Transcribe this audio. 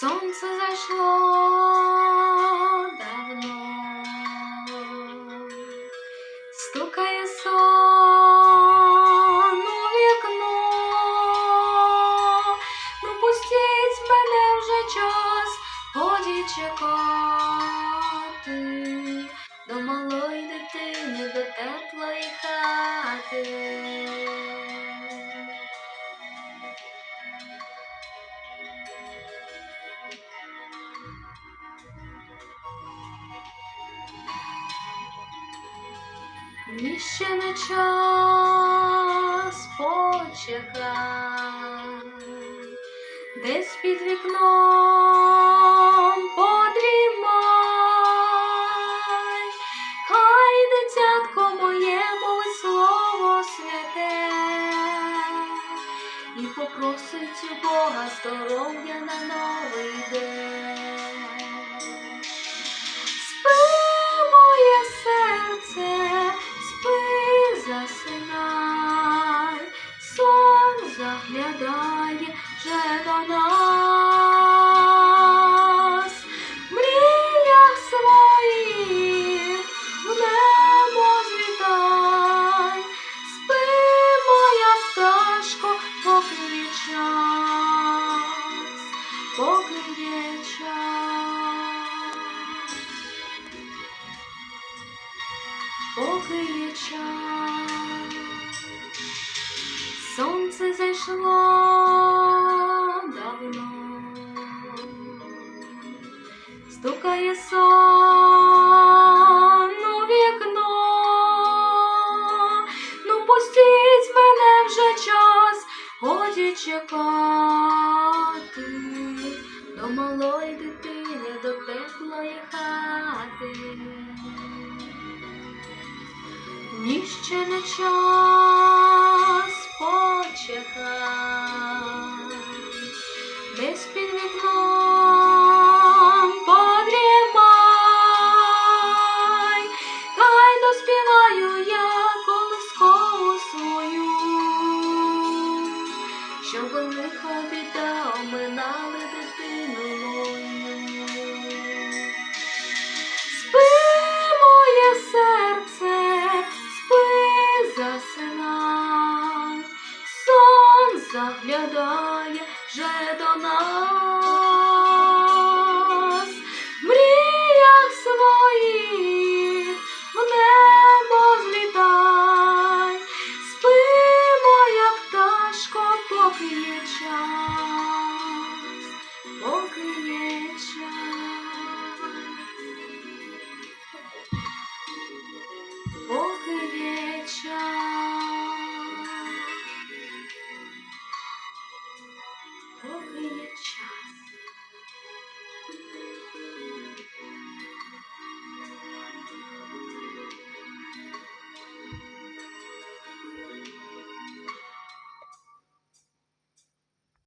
Сонце зайшло давно, стукає сон у вікно, ну пустіть мене вже час, годі чекати Ні ще не час почекай, десь під вікном подрімай, хай дитятко моє моли слово святе і попросить у Бога здоров'я на новий день. Заглядає вже до нас, в мріях своїх в небо злітай, спи, моя пташко, поки є час, поки є час. поки є час. Сонце давно, стукає сон у вікно. Ну пустіть мене вже час, годі чекати до малої дитини, до теплої хати. Ні ще не час чекав, десь під вікном подрімай, хай доспіваю я колискову свою, щоб лиха біда оминали. заглядає же до нас.